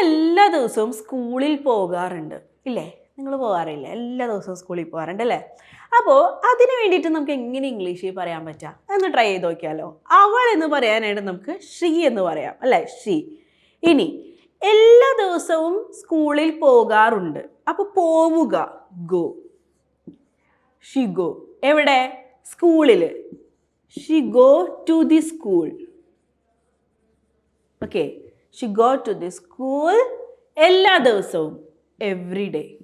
എല്ലാ ദിവസവും സ്കൂളിൽ പോകാറുണ്ട്. ഇല്ലേ? നിങ്ങൾ പോകാറില്ല? എല്ലാ ദിവസവും സ്കൂളിൽ പോകാറുണ്ട് അല്ലേ? അപ്പോൾ അതിന് വേണ്ടിയിട്ട് നമുക്ക് എങ്ങനെ ഇംഗ്ലീഷിൽ പറയാൻ പറ്റുക എന്ന് ട്രൈ ചെയ്ത് നോക്കിയാലോ. അവൾ എന്ന് പറയാനായിട്ട് നമുക്ക് ഷീ എന്ന് പറയാം. അല്ലേ? ഷീ ഇനി എല്ലാ ദിവസവും സ്കൂളിൽ പോകാറുണ്ട്. അപ്പോൾ പോവുക. ഗോ ഷി ഗോ എവിടെ? സ്കൂളിൽ. She go to the school okay she go to the school എല്ലാ ദിവസവും every day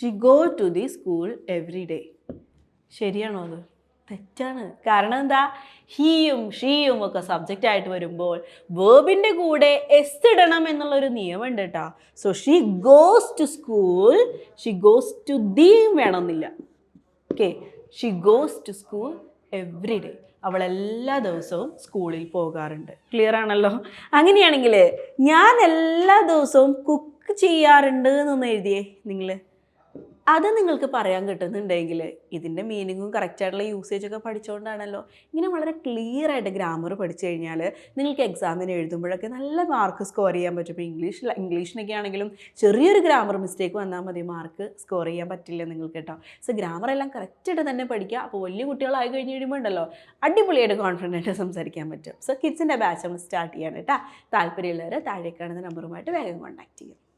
she go to the school every day ശരിയാണോ അത്? തെറ്റാണ്. കാരണം എന്താ? ഹീയും ഷീയും ഒക്കെ സബ്ജക്റ്റ് ആയിട്ട് വരുമ്പോൾ വേബിന്റെ കൂടെ എസ് ഇടണം എന്നുള്ളൊരു നിയമമുണ്ട് കേട്ടോ. So she goes to school she goes to the വേണമെന്നില്ല. Okay she goes to school every day അവൾ എല്ലാ ദിവസവും സ്കൂളിൽ പോകാറുണ്ട്. ക്ലിയർ ആണല്ലോ? അങ്ങനെയാണെങ്കിൽ ഞാൻ എല്ലാ ദിവസവും കുക്ക് ചെയ്യാറുണ്ട് എന്നൊന്ന് എഴുതിയേ നിങ്ങൾ അത് നിങ്ങൾക്ക് പറയാൻ കിട്ടുന്നുണ്ടെങ്കിൽ ഇതിന്റെ മീനിങ്ങും കറക്റ്റായിട്ടുള്ള യൂസേജ് ഒക്കെ പഠിച്ചുകൊണ്ടാണല്ലോ ഇങ്ങനെ വളരെ ക്ലിയർ ആയിട്ട് ഗ്രാമർ പഠിച്ചു കഴിഞ്ഞാൽ നിങ്ങൾക്ക് എക്സാമിന് എഴുതുമ്പോഴൊക്കെ നല്ല മാർക്ക് സ്കോർ ചെയ്യാൻ പറ്റും. ഇപ്പോൾ ഇംഗ്ലീഷ് ഇംഗ്ലീഷിനൊക്കെ ആണെങ്കിലും ചെറിയൊരു ഗ്രാമർ മിസ്റ്റേക്ക് വന്നാൽ മതി മാർക്ക് സ്കോർ ചെയ്യാൻ പറ്റില്ല നിങ്ങൾക്ക് കേട്ടോ. സോ ഗ്രാമർ എല്ലാം കറക്റ്റായിട്ട് തന്നെ പഠിക്കുക. അപ്പോൾ വലിയ കുട്ടികളായി കഴിഞ്ഞ് കഴിയുമ്പോൾ ഉണ്ടല്ലോ അടിപൊളിയായിട്ട് കോൺഫിഡന്റ് സംസാരിക്കാൻ പറ്റും. സോ കിഡ്സിന്റെ ബാച്ച് നമ്മൾ സ്റ്റാർട്ട് ചെയ്യാൻ കേട്ടോ. താല്പര്യമുള്ളവർ താഴെ കാണുന്ന നമ്പറുമായിട്ട് വേഗം കോൺടാക്ട് ചെയ്യും